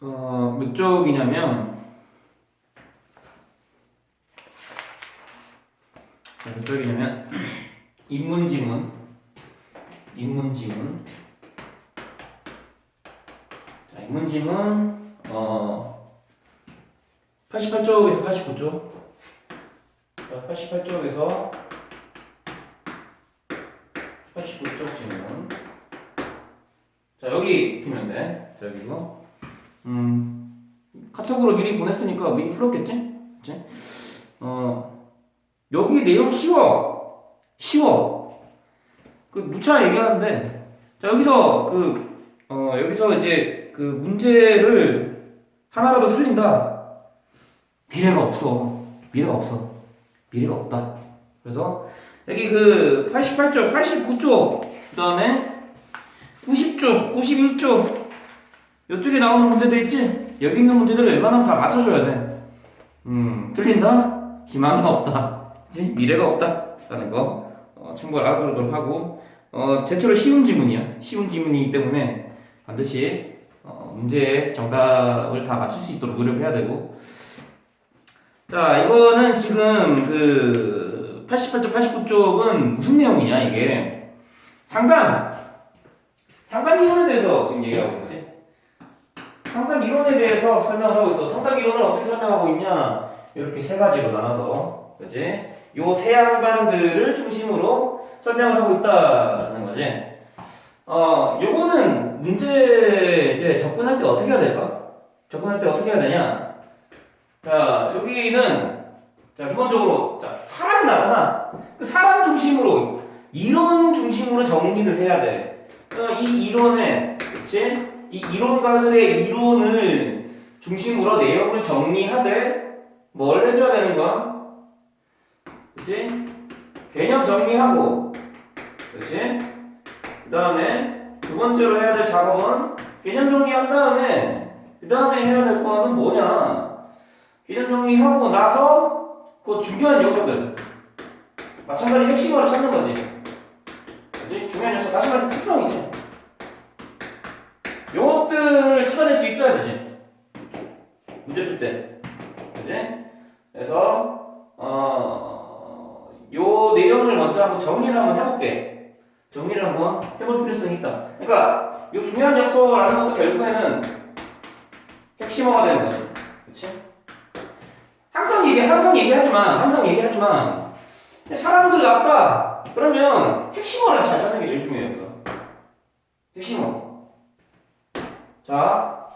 어, 몇 쪽이냐면 자, 몇 쪽이냐면 인문지문 인문지문. 자, 인문지문 어 88쪽에서 89쪽. 자, 88쪽에서 89쪽 지문. 자 여기 보면 돼. 자 여기고 음 카톡으로 미리 보냈으니까 미리 풀었겠지? 그치? 어 여기 내용 쉬워. 쉬워. 그 누차 얘기하는데. 자 여기서 그 어 여기서 이제 그 문제를 하나라도 틀린다. 미래가 없어. 미래가 없어. 미래가 없다. 그래서 여기 그 88쪽 89쪽 그 다음에 90쪽, 91쪽 이쪽에 나오는 문제들 있지? 여기 있는 문제들 웬만하면 다 맞춰줘야 돼. 음, 틀린다? 희망이 없다. 그치? 미래가 없다. 라는 거 어, 참고를 알아두도록 하고 어, 제철로 쉬운 지문이야. 쉬운 지문이기 때문에 반드시 어, 문제의 정답을 다 맞출 수 있도록 노력해야 되고 자, 이거는 지금 그 88쪽, 89쪽은 무슨 내용이냐 이게 상담 상담 이론에 대해서 지금 얘기하고. 상담 이론에 대해서 설명을 하고 있어. 상담 이론을 어떻게 설명하고 있냐? 이렇게 세 가지로 나눠서, 그지? 요 세 양반들을 중심으로 설명을 하고 있다는 거지. 어, 요거는 문제 이제 접근할 때 어떻게 해야 될까? 접근할 때 어떻게 해야 되냐? 자, 여기는 자 기본적으로 자 사람이 나타나. 그 사람 중심으로 이론 중심으로 정리를 해야 돼. 어, 이 이론에 그치? 이 이론가들의 이론을 중심으로 내용을 정리하되 뭘 해줘야 되는 거야? 그치? 개념 정리하고 그치? 그 다음에 두 번째로 해야 될 작업은 개념 정리한 다음에 그 다음에 해야 될 거는 뭐냐 개념 정리하고 나서 그 중요한 요소들 마찬가지 핵심으로 찾는 거지 그치? 중요한 요소 다시 말해서 특성이지 요것들을 찾아낼 수 있어야 되지 문제 풀 때 그치? 그래서 어, 요 내용을 먼저 한번 정리를 한번 해볼게 정리를 한번 해볼 필요성이 있다 그러니까 요 중요한 요소라는 것도 결국에는 핵심어가 되는 거지 그치? 항상 얘기 항상 얘기하지만 항상 얘기하지만 사람들 낫다 그러면 핵심어를 잘 찾는 게 제일 중요해요. 핵심어. 자,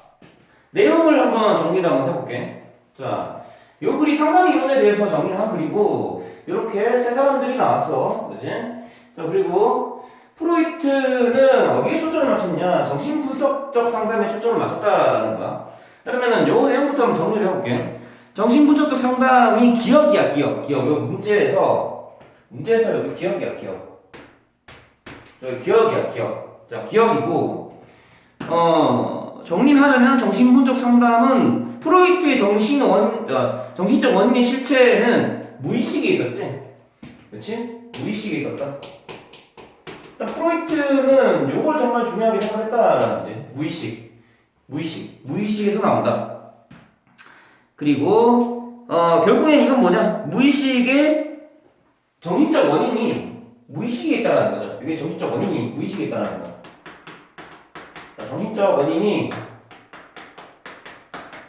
내용을 한번 정리를 한번 해볼게. 자, 요 글이 상담 이론에 대해서 정리를 한 글이고, 이렇게 세 사람들이 나왔어. 그지? 자, 그리고 프로이트는 어디에 초점을 맞췄냐? 정신분석적 상담에 초점을 맞췄다라는 거야. 그러면은 요 내용부터 한번 정리를 해볼게. 정신분석적 상담이 기억이야, 기억. 기억. 요 문제에서 문제에서 여기 기억이야 기억 여기 기억이야 기억 자 기억이고 어 정리를 하자면 정신분석 상담은 프로이트의 정신원 어, 정신적 원인의 실체는 무의식에 있었지. 그렇지 무의식에 있었다. 일단 프로이트는 요걸 정말 중요하게 생각했다라는 거지 무의식. 무의식. 무의식에서 나온다. 그리고 어 결국엔 이건 뭐냐? 무의식의 정신적 원인이 무의식에 있다는 거죠. 이게 정신적 원인이 무의식에 있다는 거. 자, 정신적 원인이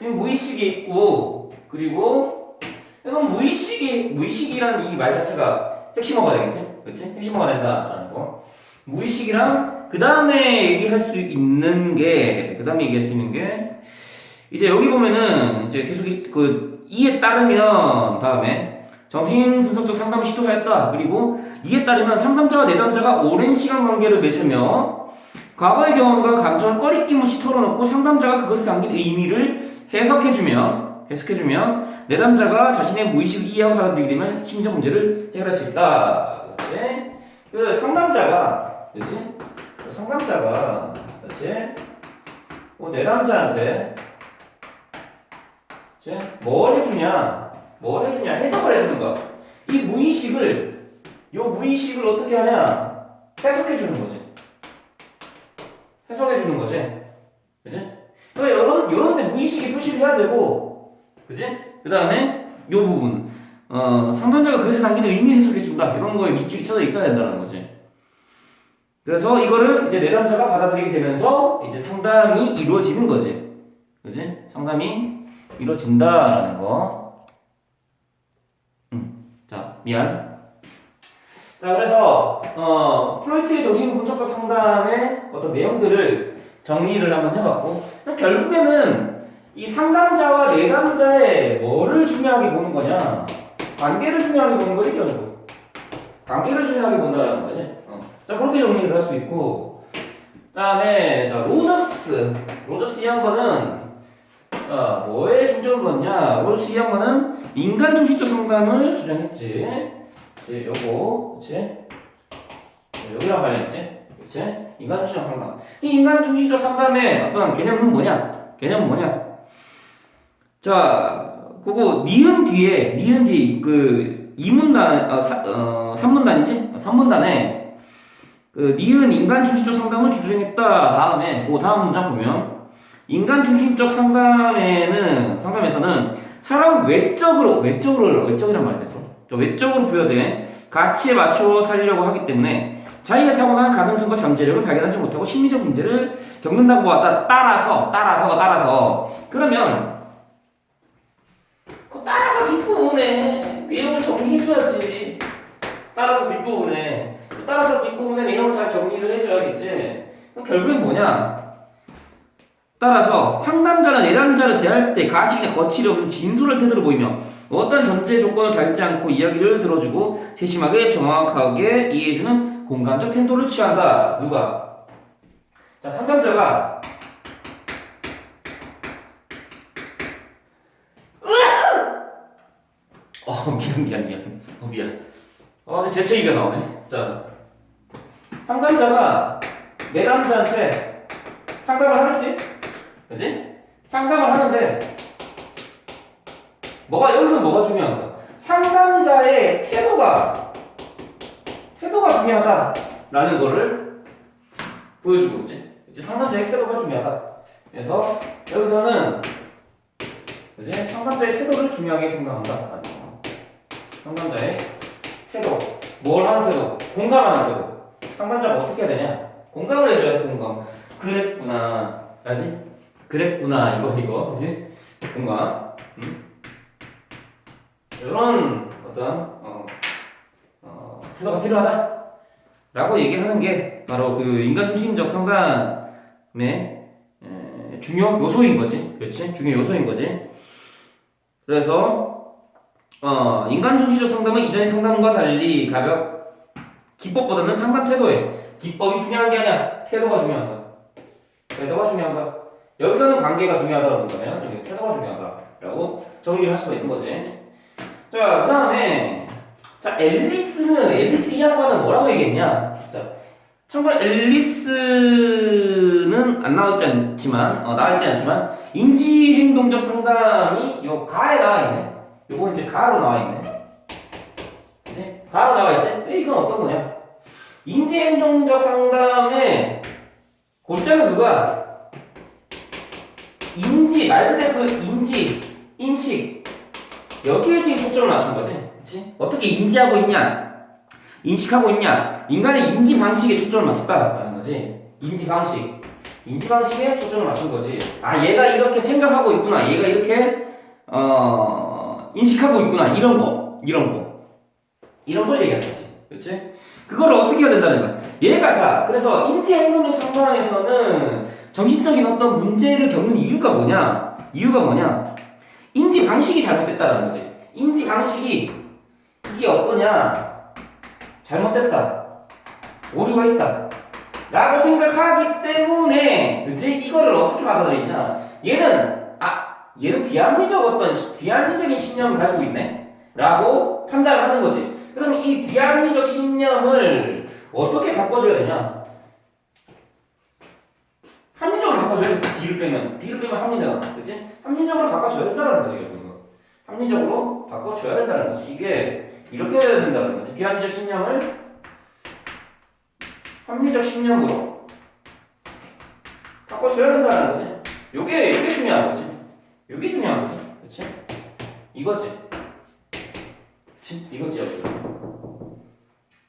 이 무의식에 있고 그리고 이건 무의식이 무의식이라는 이말 자체가 핵심어가 되겠지, 그렇지? 핵심어가 된다라는 거. 무의식이랑 그 다음에 얘기할 수 있는 게, 그 다음에 얘기할 수 있는 게 이제 여기 보면은 이제 계속 이- 그 이에 따르면 다음에 정신 분석적 상담을 시도하였다. 그리고 이에 따르면 상담자와 내담자가 오랜 시간 관계를 맺으며 과거의 경험과 감정을 꺼리낌 없이 털어놓고 상담자가 그것에 담긴 의미를 해석해주면 해석해주면 내담자가 자신의 무의식을 이해하고 받아들이게 되면 심리적 문제를 해결할 수 있다. 그치? 그 상담자가 그치? 그 상담자가 그치? 뭐 내담자한테 그치? 뭘 해주냐? 뭘 해주냐? 해석을 해주는 거. 이 무의식을, 요 무의식을 어떻게 하냐? 해석해주는 거지. 해석해 주는 거지. 그지? 그러니까 요런 요런 데 무의식에 표시를 해야 되고 그지? 그 다음에 요 부분 어 상담자가 그것에 담기는 의미 해석해 준다 이런 거에 밑줄이 쳐져 있어야 된다는 거지 그래서 이거를 이제 내담자가 받아들이게 되면서 이제 상담이 이루어지는 거지 그지? 상담이 이루어진다라는 거 음. 자 미안 자 그래서 어 프로이트의 정신 분석적 상담의 어떤 내용들을 정리를 한번 해봤고 결국에는 이 상담자와 내담자의 뭐를 중요하게 보는 거냐? 관계를 중요하게 보는 거지 결국. 관계를 중요하게 본다라는 거지. 어. 자 그렇게 정리를 할 수 있고 그 다음에 자 로저스. 로저스 이 양반은 자 뭐에 중점을 뒀냐? 로저스 이 양반은 인간 중심적 상담을 주장했지 이제 요거 그치? 여기랑 봐야겠지? 그치? 인간 중심적 상담 이 인간 중심적 상담의 어떤 개념은 뭐냐? 개념은 뭐냐? 자 그거 니은 뒤에 니은 뒤그 이문단 어, 사, 어 3문단이지? 3문단에 그 니은 인간 중심적 상담을 주장했다. 다음에 그 다음 문장 보면 인간 중심적 상담에는 상담에서는 사람 외적으로 외적으로 외적이란 말을 했어. 저 외적으로 부여된 가치에 맞추어 살려고 하기 때문에 자기가 타고난 가능성과 잠재력을 발견하지 못하고 심리적 문제를 겪는다고 보았다 따라서 따라서 따라서. 그러면 그 따라서 뒷부분에 내용을 정리해줘야지. 따라서 뒷부분에. 따라서 뒷부분에 내용을 잘 정리를 해줘야겠지. 그럼 결국엔 뭐냐? 따라서 상담자나 내담자를 대할 때 가식이나 거칠이 없는 진솔한 태도를 보이며 어떤 전제 조건을 달지 않고 이야기를 들어주고 세심하게 정확하게 이해해주는 공감적 태도를 취한다. 누가? 자, 상담자가 어 미안 미안 미안. 어 미안. 어 근데 재채기가 나오네. 자 상담자가 내담자한테 상담을 하겠지? 그지? 상담을 하는데 뭐가 여기서 뭐가 중요한가? 상담자의 태도가 태도가 중요하다라는 거를 보여주고 있지. 이제 상담자의 태도가 중요하다. 그래서 여기서는 이제 상담자의 태도를 중요하게 생각한다. 상담자의 태도, 뭘 하는 태도, 공감하는 태도. 상담자가 어떻게 해야 되냐? 공감을 해줘야 돼. 공감. 그랬구나, 알지? 그랬구나 이거 이거, 그지? 공감. 음? 이런 어떤 어, 어, 태도가 필요하다라고 얘기하는 게 바로 그 인간 중심적 에, 중요 요소인 거지, 그렇지? 중요 요소인 거지. 그래서 어, 인간 중심적 상담은 이전의 상담과 달리 가볍 기법보다는 상담 태도에 기법이 중요한 게 아니야 태도가 중요한 거야. 태도가 중요한 거야. 여기서는 관계가 본다면 여기 태도가 중요하다라고 정리를 할 수가 있는 거지. 자, 그 다음에, 자, 앨리스는, 앨리스 이 양반은 뭐라고 얘기했냐? 자, 참고로 앨리스는 안 나왔지 않지만, 어, 나와있지 않지만, 인지행동적 상담이 요 가에 나와 있네. 요거 이제 가로 나와 있네. 그지? 가로 나와 있지? 에, 이건 어떤 거냐? 인지행동적 상담의 골자는 누가? 인지, 말 그대로 그 인지, 인식, 여기에 지금 초점을 맞춘 거지. 그치? 어떻게 인지하고 있냐? 인식하고 있냐? 인간의 인지 방식에 초점을 맞췄다라는 거지. 인지 방식. 인지 방식에 초점을 맞춘 거지. 아, 얘가 이렇게 생각하고 있구나. 얘가 이렇게, 어, 인식하고 있구나. 이런 거. 이런 거. 이런 걸 얘기하는 거지. 그치? 그거를 어떻게 해야 된다는 거야? 얘가, 자, 그래서 인지 행동력 상담에서는 정신적인 어떤 문제를 겪는 이유가 뭐냐? 이유가 뭐냐? 인지 방식이 잘못됐다는 거지. 인지 방식이 이게 어떠냐? 잘못됐다. 오류가 있다. 라고 생각하기 때문에, 그지? 이거를 어떻게 받아들이냐? 얘는, 아, 얘는 비합리적 어떤, 시- 비합리적인 신념을 가지고 있네? 라고 판단을 하는 거지. 그럼 이 비합리적 신념을 어떻게 바꿔줘야 되냐? 합리적으로 바꿔줘야겠지. B를 빼면. B를 빼면 합리잖아. 그치? 합리적으로 바꿔줘야 된다는 거지, 결국은. 합리적으로 바꿔줘야 된다는 거지. 이게 이렇게 해야 된다는 거지. 비합리적 신념을 합리적 신념으로 바꿔줘야 된다는 거지. 요게 요게 중요한 거지. 요게 중요한 거지. 그렇지? 이거지. 그렇지? 이거지 여기.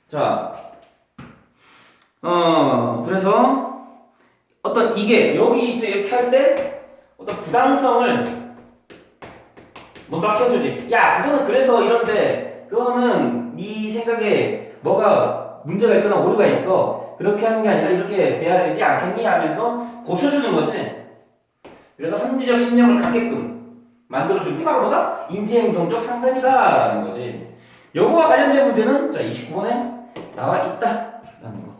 자, 어 그래서 어떤 이게 여기 이제 이렇게 할 때 어떤 부당성을 논박해주지. 야, 그거는 그래서 이런데 그거는 네 생각에 뭐가 문제가 있거나 오류가 있어. 그렇게 하는 게 아니라 이렇게 돼야 되지 않겠니? 하면서 고쳐주는 거지. 그래서 합리적 신념을 갖게끔 만들어주는 게 바로 뭐다? 인지행동적 상담이다 라는 거지. 요거와 관련된 문제는 자 29번에 나와 있다 라는 거.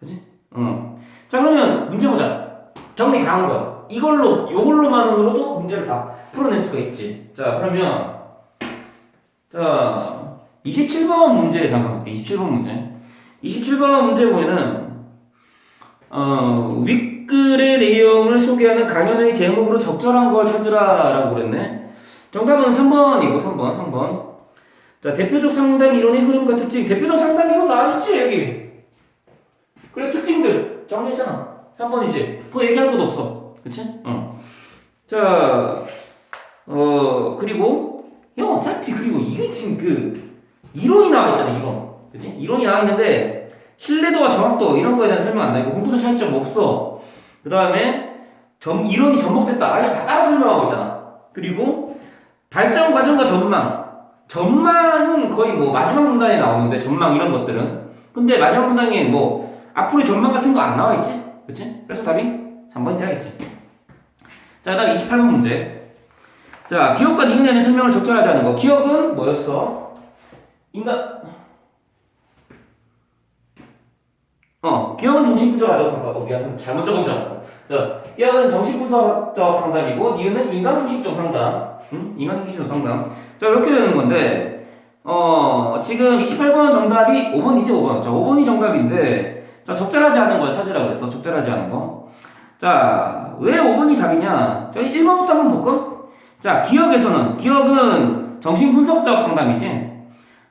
그지? 응. 자 그러면 문제 보자. 정리 다 한 거야. 이걸로 요걸로만으로도 문제를 다 풀어낼 수가 있지. 자 그러면 자 27번 문제 잠깐 볼게. 27번 문제. 27번 문제 보면은 어, 윗글의 내용을 소개하는 강연의 제목으로 적절한 걸 찾으라라고 그랬네. 정답은 3번이고 3번 3번. 자 대표적 상담 이론의 흐름과 특징. 대표적 상담 이론 나와있지 여기. 그리고 특징들 정리했잖아. 3번이지. 더 얘기할 것도 없어. 그치? 어. 자, 어, 그리고, 형, 어차피, 그리고 이게 지금 그, 이론이 나와 있잖아, 이론. 그치? 이론이 나와 있는데, 신뢰도와 정확도, 이런 거에 대한 설명 안 나있고, 공통적 차이점 없어. 그 다음에, 점, 이론이 접목됐다. 아니, 다 따로 설명하고 있잖아. 그리고, 발전 과정과 전망. 전망은 거의 뭐, 마지막 문단에 나오는데, 전망 이런 것들은. 근데 마지막 문단에 뭐, 앞으로의 전망 같은 거 안 나와 있지? 그치? 그래서 답이 3번이 돼야겠지. 자, 그 다음 28번 문제. 자, 기억과 니은에 대한 설명을 적절하지 않은 거. 기억은 뭐였어? 인간. 어, 기억은 정신분석적 상담. 어, 미안. 잘못 적은 줄 알았어. 자, 기억은 정신분석적 상담이고, 니은은 인간중심적 상담. 응? 인간중심적 상담. 자, 이렇게 되는 건데, 어, 지금 28번 정답이 5번이지, 5번. 자, 5번이 정답인데, 자, 적절하지 않은 걸 찾으라고 그랬어. 적절하지 않은 거. 자, 왜 5번이 답이냐? 자, 1번부터 한번 볼까? 자, 기억에서는, 기억은 정신분석적 상담이지.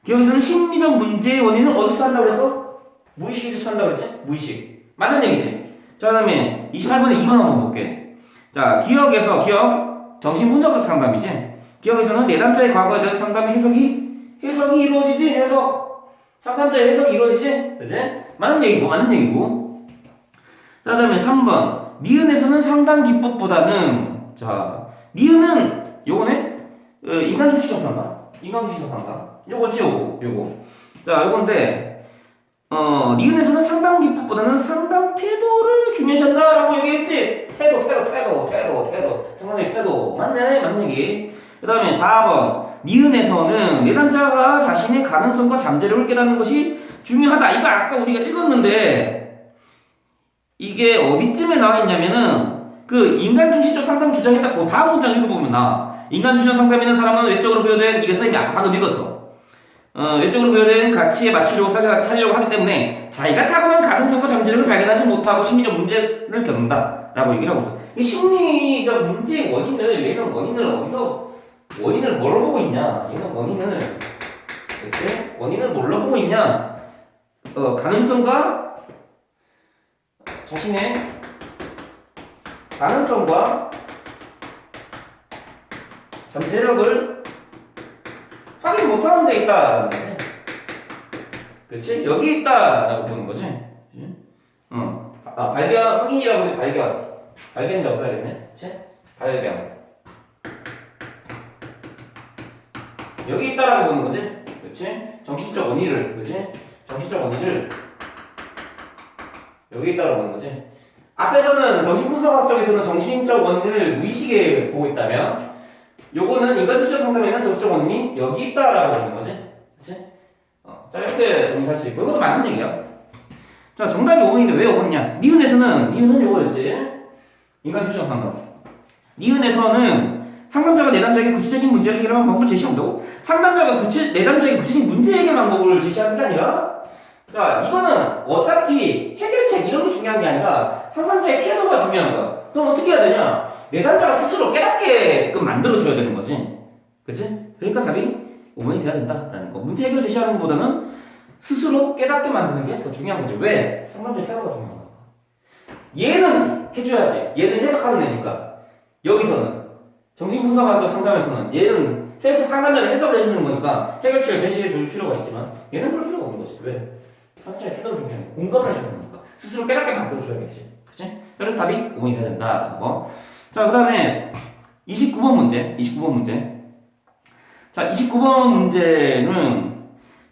기억에서는 심리적 문제의 원인은 어디서 한다고 그랬어? 무의식에서 찾는다고 그랬지? 무의식. 맞는 얘기지. 자, 그 다음에 28번에 2번 한번 볼게. 자, 기억에서, 기억, 정신분석적 상담이지. 기억에서는 내담자의 과거에 대한 상담의 해석이, 해석이 이루어지지? 해석. 상담자의 해석이 이루어지지? 그지? 맞는 얘기고, 맞는 얘기고. 자, 그 다음에 3번. 니은에서는 상담 기법보다는, 자, 니은은 요거네? 어, 인간주시적 상담. 인간주시적 상담. 요거지, 요거, 요거. 자, 요건데, 어, 니은에서는 상담 기법보다는 상담 태도를 중요시한다라고 얘기했지? 태도, 태도, 태도, 태도, 태도. 상담의 태도. 맞네, 맞는 얘기. 그 다음에 4번. 니은에서는 내담자가 자신의 가능성과 잠재력을 깨닫는 것이 중요하다. 이거 아까 우리가 읽었는데, 이게 어디쯤에 나와 있냐면은, 그 인간 중심적 상담 주장했다. 그 다음 문장 읽어보면 나. 인간 중심적 상담 있는 사람은 외적으로 부여된 이게 선생님이 아까 방금 읽었어. 어, 외적으로 부여된 가치에 맞추려고 살- 살려고 하기 때문에 자기가 타고난 가능성과 잠재력을 발견하지 못하고 심리적 문제를 겪는다 라고 얘기를 하고 있어. 이 심리적 문제의 원인을 얘는 원인을 어디서 원인을 뭘로 보고 있냐? 얘는 원인을 그치? 원인을 뭘로 보고 있냐? 어, 가능성과 자신의 가능성과 잠재력을 확인 못하는 데 있다라는 거지. 그치? 여기 있다라고 보는 거지. 그치? 어. 아, 발견, 확인이라고 해, 발견. 발견이라고 써야겠네. 그치? 발견. 여기 있다라고 보는 거지. 그치? 정신적 원인을, 그치? 정신적 원인을 여기 있다라고 보는 거지. 앞에서는 정신분석학적에서는 정신적 원인을 무의식에 보고 있다면 요거는 인간주적 상담에는 정신적 원인이 여기 있다라고 보는 거지. 그치? 어, 자, 이렇게 정리할 수 있고 이것도 맞는 얘기야. 자, 정답이 5번인데 왜 5번이냐? 니은에서는 니은은 요거였지. 인간주적 상담. 니은에서는 상담자가 내담자에게 구체적인 문제를 해결하는 방법을 제시한다고? 상담자가 구체, 내담자에게 구체적인 문제 해결 방법을 제시하는 게 아니라 자, 이거는 어차피 해결책 이런 게 중요한 게 아니라 상담자의 태도가 중요한 거야. 그럼 어떻게 해야 되냐? 내담자가 스스로 깨닫게끔 만들어줘야 되는 거지. 그치? 그러니까 답이 5번이 돼야 된다라는 거. 문제 해결 제시하는 것보다는 스스로 깨닫게 만드는 게 더 중요한 거지. 왜? 상담자의 태도가 중요한 거야. 얘는 해줘야지. 얘는 해석하는 애니까. 여기서는 정신분석학적 상담에서는 얘는 해석 상담자는 해석을 해주는 거니까 해결책을 제시해 줄 필요가 있지만 얘는 그럴 필요가 없는 거지. 왜? 태도를 중시하는 거야. 공감을 해주는 거니까 스스로 깨닫게 만들어줘야겠지. 그치? 그래서 답이 5번이 돼야 된다라는 거. 자, 그 다음에 29번 문제. 29번 문제. 자, 29번 문제는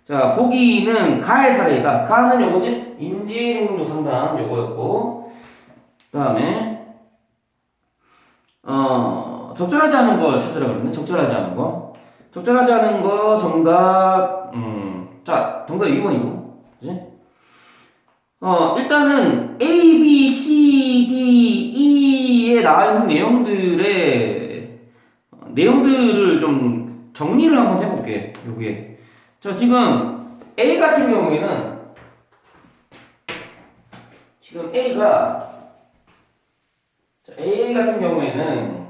자, 보기는 가의 사례이다. 가는 요거지? 인지 행동적 상담 요거였고. 그 다음에 어, 적절하지 않은 걸 찾으라 그랬네. 적절하지 않은 거. 적절하지 않은 거 정답 음. 자, 정답 2번이고. 그지? 어, 일단은 A, B, C, D, E에 나와 있는 내용들의 어, 내용들을 좀 정리를 한번 해볼게. 요게. 자, 지금 A 같은 경우에는 지금 A가 자, A 같은 경우에는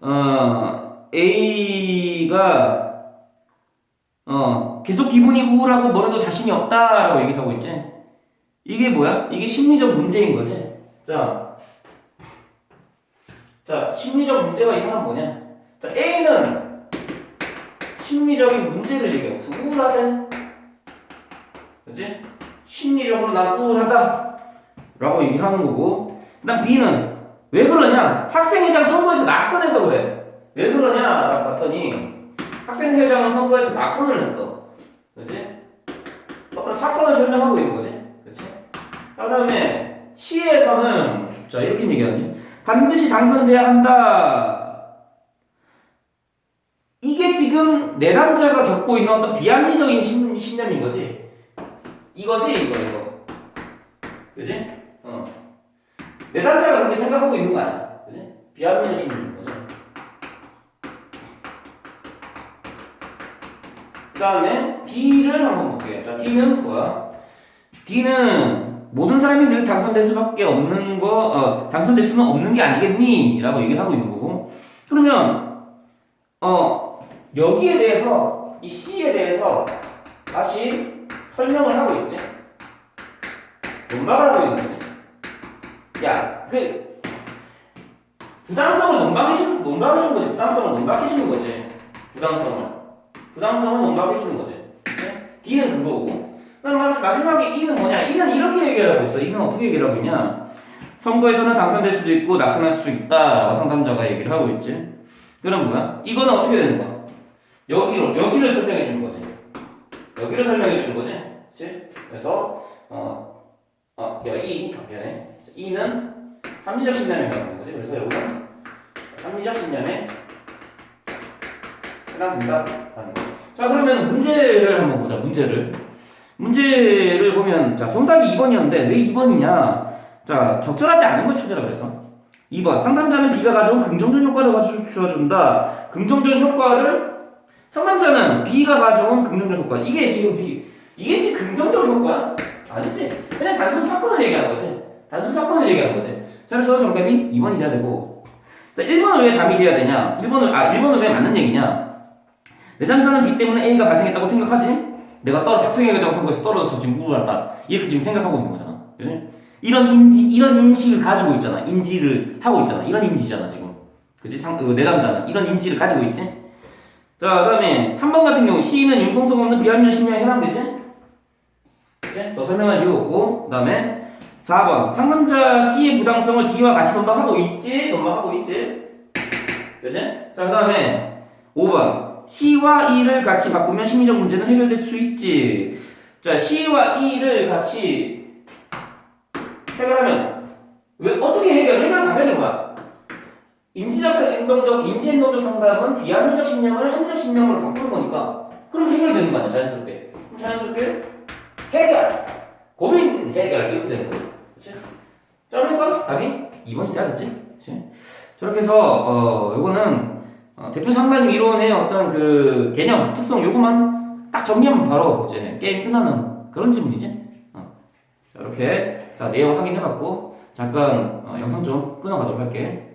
어, A가 어, 계속 기분이 우울하고 뭐라도 자신이 없다라고 얘기를 하고 있지. 이게 뭐야? 이게 심리적 문제인 거지. 자, 자 심리적 문제가 이 사람 뭐냐? 자 A는 심리적인 문제를 얘기하고 있어. 우울하대. 그지? 심리적으로 난 우울하다. 라고 얘기를 하는 거고. 그다음 B는 왜 그러냐? 학생회장 선거에서 낙선해서 그래. 왜 그러냐? 봤더니 학생회장은 선거에서 낙선을 했어. 사건을 설명하고 있는 거지. 그치? 그 다음에 시에서는 자 이렇게 얘기하지. 반드시 당선돼야 한다. 이게 지금 내담자가 겪고 있는 어떤 비합리적인 신, 신념인 거지. 이거지 이거 이거. 그지? 어. 내담자가 그렇게 생각하고 있는 거 아니야. 그지? 비합리적 신념인 거지. 그 다음에 D를 한번 볼게요. 자, D는 뭐야? D는 모든 사람이 늘 당선될 수밖에 없는 거, 어, 당선될 수는 없는 게 아니겠니? 라고 얘기를 하고 있는 거고. 그러면, 어, 여기에 대해서, 이 C에 대해서 다시 설명을 하고 있지. 논박을 하고 있는 거지. 야, 그, 부당성을 논박해주는, 논박해주는 거지. 부당성을 논박해주는 거지. 부당성을. 부당성은 논박해주는 거지. 네? D는 그거고. 마지막에 E는 뭐냐? E는 이렇게 얘기를 하고 있어. E는 어떻게 얘기를 하고 있냐? 선거에서는 당선될 수도 있고 낙선할 수도 있다라고 상담자가 얘기를 하고 있지. 그럼 뭐야? 이거는 어떻게 되는 거야? 여기로 여기를 설명해 주는 거지. 여기를 설명해 주는 거지. 그렇지? 그래서 어, 어, 여기 미안해. E는 합리적 신념에 해당하는 거지. 그래서 여기는 합리적 신념에 해당된다라는 거. 자 그러면 문제를 한번 보자. 문제를 문제를 보면 자 정답이 2번이었는데 왜 2번이냐? 자 적절하지 않은 걸 찾으라 그랬어. 2번 상담자는 B가 가져온 긍정적 효과를 가져다 준다. 긍정적 효과를 상담자는 B가 가져온 긍정적 효과. 이게 지금 B 이게 지금 긍정적 효과 아니지? 그냥 단순 사건을 얘기하는 거지. 단순 사건을 얘기하는 거지. 자 그래서 정답이 2번이 돼야 되고 자 1번은 왜 답이 돼야 되냐? 1번은 아 1번은 왜 맞는 얘기냐? 내장자는 B 때문에 A가 발생했다고 생각하지? 내가 떨어 학생회장 선거에서 떨어져서 지금 우울하다 이렇게 지금 생각하고 있는 거잖아, 그지? 이런 인지 이런 인식을 가지고 있잖아, 인지를 하고 있잖아, 이런 인지잖아 지금, 그지? 상 어, 내담자는 이런 인지를 가지고 있지. 자, 그다음에 3번 같은 경우 시인은 융통성 없는 비합리적 신명에 해당되지? 그지? 더 설명할 이유 없고, 그다음에 4번 상담자 C의 부당성을 D와 같이 논박하고 있지, 논박하고 있지, 그지? 자, 그 다음에 5번 C와 E를 같이 바꾸면 심리적 문제는 해결될 수 있지. 자, C와 E를 같이 해결하면 왜 어떻게 해결? 해결 과정이 뭐야? 인지적 행동적 인지 행동적 상담은 비합리적 신념을 합리적 신념으로 바꾸는 거니까 그럼 해결되는 거 아니야 자연스럽게. 그럼 자연스럽게 해결, 고민 해결 이렇게 되는 거야. 그렇지? 자, 그러니까 답이 2번이 돼야겠지. 그렇지? 저렇게 해서 어 요거는 어, 대표 상담 이론의 어떤 그 개념, 특성 요거만 딱 정리하면 바로 이제 게임 끝나는 그런 지문이지. 어. 자, 이렇게 자, 내용 확인해봤고 잠깐 어, 영상 좀 끊어가도록 할게.